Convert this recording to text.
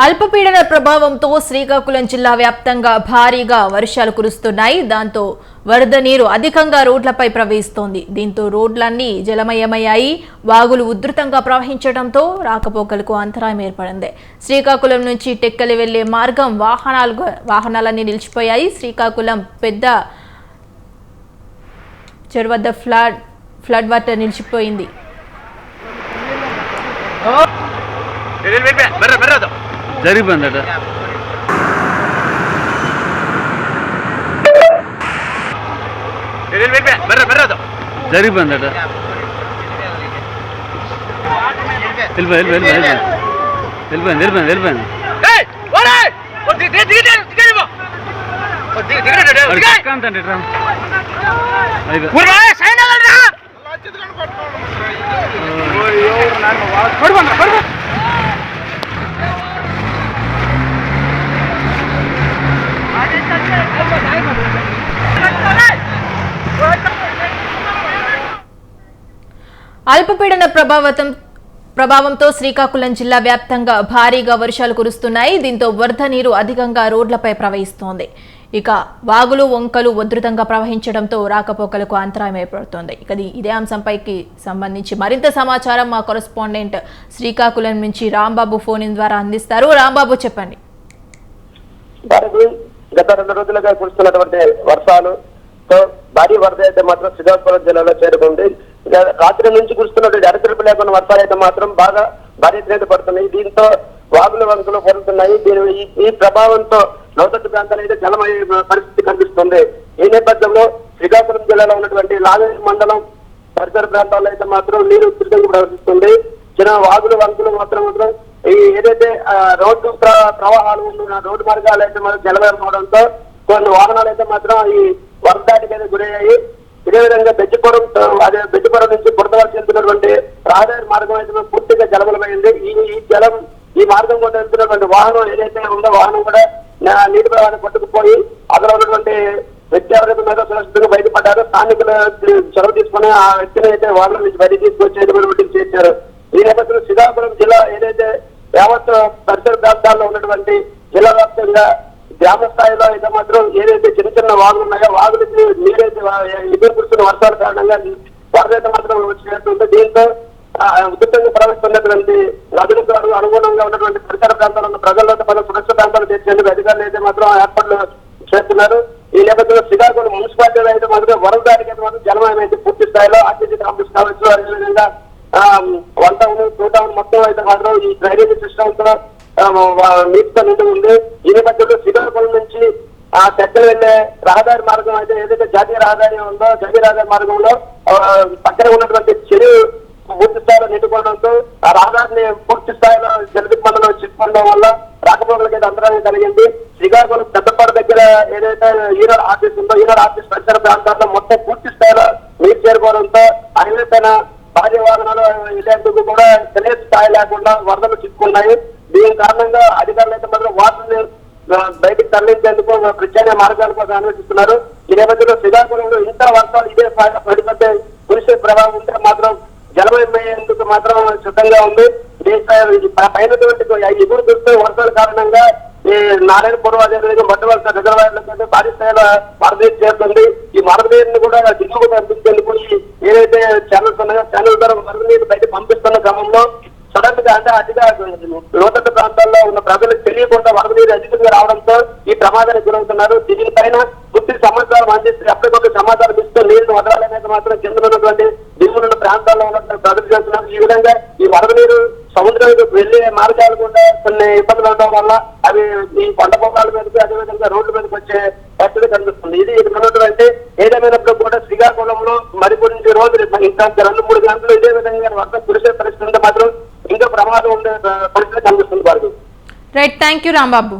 అల్పపీడన ప్రభావంతో శ్రీకాకుళం జిల్లా వ్యాప్తంగా భారీగా వర్షాలు కురుస్తున్నాయి. దాంతో వరద నీరు అధికంగా రోడ్లపై ప్రవహిస్తోంది. దీంతో రోడ్లన్నీ జలమయమయ్యాయి. వాగులు ఉధృతంగా ప్రవహించడంతో రాకపోకలకు అంతరాయం ఏర్పడింది. శ్రీకాకుళం నుంచి టెక్కలి వెళ్ళే మార్గం వాహనాలు వాహనాలన్నీ నిలిచిపోయాయి. శ్రీకాకుళం పెద్ద చెరువద్ద ఫ్లడ్ ఫ్లడ్ వాటర్ నిలిచిపోయింది. జరిగిపోయిందట. జరిగిపోయిందట. వెళ్ళిపోయి వెళ్ళిపోయి వెళ్ళిపోయింది వెళ్ళిపోయింది వెళ్ళిపోయింది. పడుకోండి. అల్పపీడన ప్రభావితం ప్రభావంతో శ్రీకాకుళం జిల్లా వ్యాప్తంగా భారీగా వర్షాలు కురుస్తున్నాయి. దీంతో వరద నీరు అధికంగా రోడ్లపై ప్రవహిస్తోంది. ఇక వాగులు వంకలు ఉధృతంగా ప్రవహించడంతో రాకపోకలకు అంతరాయం ఏర్పడుతోంది. ఇక ఇదే అంశంపైకి సంబంధించి మరింత సమాచారం మా కొరస్పాండెంట్ శ్రీకాకుళం నుంచి రాంబాబు ఫోన్ ఇన్ ద్వారా అందిస్తారు. రాంబాబు చెప్పండి. గత రెండు రోజులుగా కురుస్తున్నటువంటి వర్షాలు భారీ వరద అయితే మాత్రం శ్రీకాకుళం జిల్లాలో చేరుకుంది. రాత్రి నుంచి కురుస్తున్నటువంటి అరకలుపు లేకుండా వర్షాలు అయితే మాత్రం బాగా భారీ ఎత్తున పడుతున్నాయి. దీంతో వాగుల వంకలు పడుతున్నాయి. దీని ఈ- ఈ ప్రభావంతో లోతట్టు ప్రాంతాలు అయితే జలమయ్యే పరిస్థితి కనిపిస్తుంది. ఈ నేపథ్యంలో శ్రీకాకుళం జిల్లాలో ఉన్నటువంటి లాగేరి మండలం పరిసర ప్రాంతాల్లో అయితే మాత్రం నీరు ఉధృతంగా ప్రవహిస్తుంది. చిన్న వాగులు వంకులు మాత్రం మాత్రం ఈ ఏదైతే రోడ్డు ప్రవాహాలు ఉన్న రోడ్డు మార్గాలు అయితే మాత్రం జలమయం అవడంతో కొన్ని వాహనాలు అయితే మాత్రం ఈ వరదాటికి మీద గురయ్యాయి. ఇదే విధంగా బెజ్జిపురం అదే బెజ్జిపురం నుంచి బుడదవలసి వెళ్తున్నటువంటి రహదారి మార్గం అయితే పూర్తిగా జలమలమైంది ఈ ఈ జలం ఈ మార్గం కూడా వెళ్తున్నటువంటి వాహనం ఏదైతే ఉందో వాహనం కూడా నీటి ప్రవాహం కొట్టుకుపోయి అందులో ఉన్నటువంటి వ్యక్తి ఎవరైతే మీద సురక్షితంగా బయటపడ్డారో స్థానికులు చొరవ తీసుకుని ఆ వ్యక్తిని అయితే వాళ్ళ నుంచి బయట తీసుకొచ్చేటువంటి చేశారు ఈ నేపథ్యంలో శ్రీకాకుళం జిల్లా ఏదైతే యావత్ పరిసర ప్రాంతాల్లో ఉన్నటువంటి జిల్లా వ్యాప్తంగా గ్రామ స్థాయిలో అయితే మాత్రం ఏదైతే చిన్న చిన్న వాగులు ఉన్నాయో వాగులకి నీరైతే వా- కురుస్తున్న వర్షాల కారణంగా వరదైతే మాత్రం వచ్చినట్టుంది దీంతో ఆ, ఉధృతంగా ప్రవేశిస్తున్నటువంటి నదులకు అనుగుణంగా ఉన్నటువంటి పరిసర ప్రాంతాల్లో ఉన్న ప్రజలతో పలు సురక్షిత ప్రాంతాలు తెచ్చేందుకు అధికారులు అయితే మాత్రం ఏర్పాట్లు చేస్తున్నారు. ఈ నేపథ్యంలో శ్రీకాకుళం మున్సిపాలిటీలో అయితే మాత్రం వరద అయితే మాత్రం జలమయం అయితే పూర్తి స్థాయిలో ఆర్టీసీ కాంప్లెక్స్ కావచ్చు అదేవిధంగా ఆ, వన్ టౌన్ టూ టౌన్ మొత్తం అయితే మాత్రం ఈ డ్రైనేజ్ సిస్టమ్తో ఆ, వా- నీటితో నిండి ఉంది ఈ నేపథ్యంలో శ్రీకాకుళం నుంచి ఆ చెక్కలు వెళ్ళే రహదారి మార్గం అయితే ఏదైతే జాతీయ రహదారి ఉందో జాతీయ రహదారి మార్గంలో పక్కన ఉన్నటువంటి చెరువు పూర్తి స్థాయిలో నిండుకోవడంతో ఆ రహదారిని పూర్తి స్థాయిలో జలదిగ్బంధంలో చిక్కుకోవడం వల్ల రాకపోకలకి అయితే అంతరాయం కలిగింది. శ్రీకాకుళం పెద్దపాడు దగ్గర ఏదైతే ఈనాడు ఆఫీస్ ఉందో ఈనాడు ఆఫీస్ పరిసర ప్రాంతాల్లో మొత్తం పూర్తి స్థాయిలో నీరు చేరుకోవడంతో హైవే పైన భారీ వాహనాలు వెళ్ళేందుకు కూడా తెలియ స్థాయి లేకుండా వరదలు చిక్కున్నాయి. దీని కారణంగా అధికారులు అయితే మాత్రం వాటిని బయటకు బయటికి తరలించేందుకు ప్రత్యామ్నాయ మార్గాల కోసం అన్వేషిస్తున్నారు. ఈ నేపథ్యంలో శ్రీకాకుళంలో ఇంత వర్షాలు ఇదే స్థాయిలో పడిపోతే కురిసే ప్రభావం ఉంటే మాత్రం జలమయమయ్యేందుకు మాత్రం సిద్ధంగా ఉంది. పైనటువంటి ఎగురు చూస్తే వర్షాల కారణంగా ఈ నారాయణపురం అదేవిధంగా మొట్టమొదటి రిజర్వాయర్లకు భారీ స్థాయిలో వరద చేస్తుంది ఈ మరదీరుని కూడా దిగువకు పంపించేందుకు ఏదైతే ఛానల్స్ ఉన్నాయో ఛానల్ ద్వారా వరద నీరు బయట పంపిస్తున్న క్రమంలో సడన్గా అంటే అతిగా లోతట్టు ప్రాంతాల్లో ఉన్న ప్రజలకు తెలియకుండా వరద నీరు అధికంగా రావడంతో ఈ ప్రమాదానికి గురవుతున్నారు. దీనిపైన పూర్తి సమాచారం అందిస్తే ఎప్పటికొక సమాచారం ఇస్తూ నీరు వదలాలనేది మాత్రం కింద ఉన్నటువంటి దిగువన ప్రాంతాల్లో ఉన్నటువంటి ప్రజలు చేస్తున్నారు. ఈ విధంగా ఈ వరద నీరు సముద్రం వెళ్ళే మార్గాలు కూడా కొన్ని ఇబ్బందులు ఉండడం వల్ల అవి ఈ కొండ పొగాల మీదకి అదేవిధంగా రోడ్ల మీదకి వచ్చే పరిస్థితి కనిపిస్తుంది. ఇది ఇక్కడ ఉన్నటువంటి ఏదేమైనప్పుడు కూడా శ్రీకాకుళంలో మరికొన్ని రోజులు ఇంకా రెండు మూడు గంటలు ఇదే విధంగా వర్షం కురిసే పరిస్థితి మాత్రం ప్రమాదం ఉండే పరిస్థితి కనిపిస్తుంది వారికి. Right thank you Rambabu.